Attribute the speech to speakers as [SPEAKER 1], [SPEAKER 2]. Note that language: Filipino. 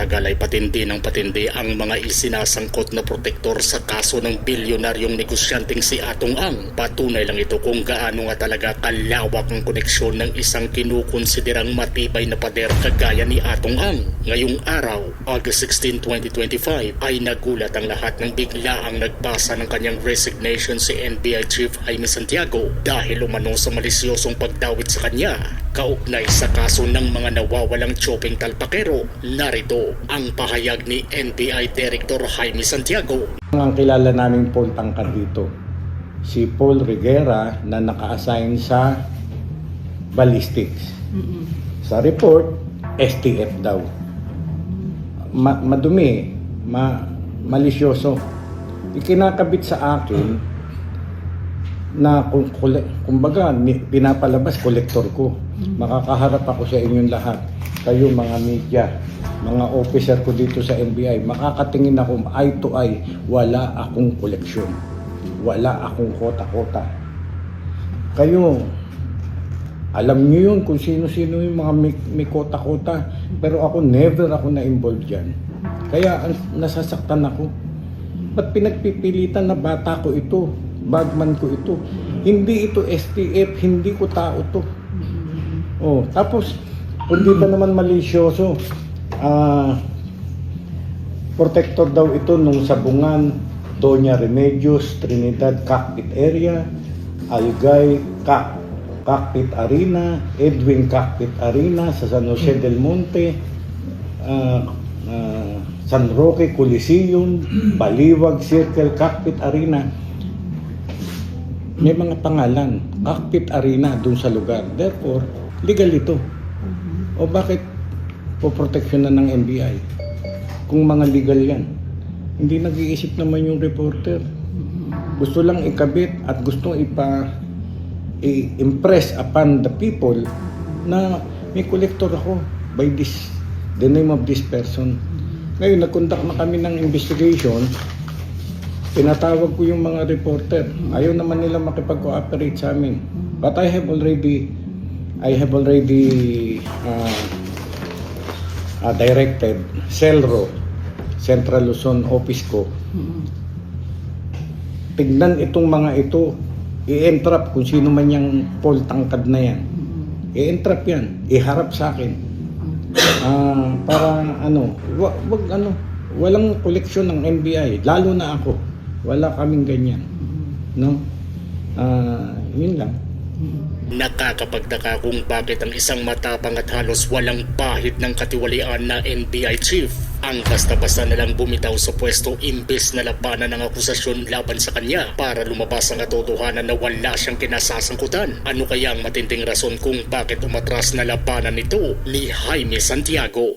[SPEAKER 1] Tumatagal ay patindi ng patindi ang mga isinasangkot na protektor sa kaso ng bilyonaryong negosyanteng si Atong Ang. Patunay lang ito kung gaano nga talaga kalawak ang koneksyon ng isang kinukonsiderang matibay na pader kagaya ni Atong Ang. Ngayong araw, August 16, 2025, ay nagulat ang lahat ng bigla ang nagbasa ng kanyang resignation si NBI Chief Jaime Santiago dahil umano sa malisyosong pagdawit sa kanya kaugnay sa kaso ng mga nawawalang chopping talpakero. Narito ang pahayag ni NBI Director Jaime Santiago.
[SPEAKER 2] Ang kilala naming Paul Tangkad dito, si Paul Riguera na naka-assign sa ballistics. Sa report, STF daw. Ma- madumi, ma- malisyoso. Ikinakabit sa akin na kung kumbaga pinapalabas kolektor ko. Makakaharap ako sa inyong lahat. Kayo mga media, mga officer ko dito sa NBI, makakatingin ako eye to eye, wala akong koleksyon. Wala akong kota-kota. Kayo, alam niyo yun kung sino-sino yung mga may, may kota-kota. Pero ako, never ako na-involved dyan. Kaya nasasaktan ako. Ba't pinagpipilitan na bata ko ito? Bagman ko ito. Hindi ito STF, hindi ko tao to. Oh, tapos, kung di ba naman malisyoso, ah, protector daw ito nung sabungan, Doña Remedios, Trinidad Cockpit Area, Algay Cock- Cockpit Arena, Edwin Cockpit Arena sa San Jose del Monte, ah, ah, San Roque Coliseum, Baliwag Circle Cockpit Arena. May mga pangalan, Cockpit Arena dun sa lugar. Therefore, legal ito. O bakit poproteksyonan ng NBI? Kung mga legal yan. Hindi nag-iisip naman yung reporter. Gusto lang ikabit at gusto ipa i-impress upon the people na may collector ako by this the name of this person. Ngayon, nag-conduct na kami ng investigation. Pinatawag ko yung mga reporter. Ayaw naman nila makipag-cooperate sa amin. But I have already I have already uh, uh, directed Celro, Central Luzon office ko. Tignan itong mga ito, i-entrap kung sino man yung Paul Tangkad na yan. I-entrap yan, iharap sa akin. Ah, para ano, wag, wag ano, walang koleksyon ng NBI, lalo na ako. Wala kaming ganyan. No? Ah, yun lang.
[SPEAKER 1] Nakakapagtaka kung bakit ang isang matapang at halos walang pahit ng katiwalian na NBI chief ang basta-basta nalang bumitaw sa pwesto imbes na labanan ng akusasyon laban sa kanya para lumabas ang katotohanan na wala siyang kinasasangkutan. Ano kaya ang matinding rason kung bakit umatras na labanan nito ni Jaime Santiago?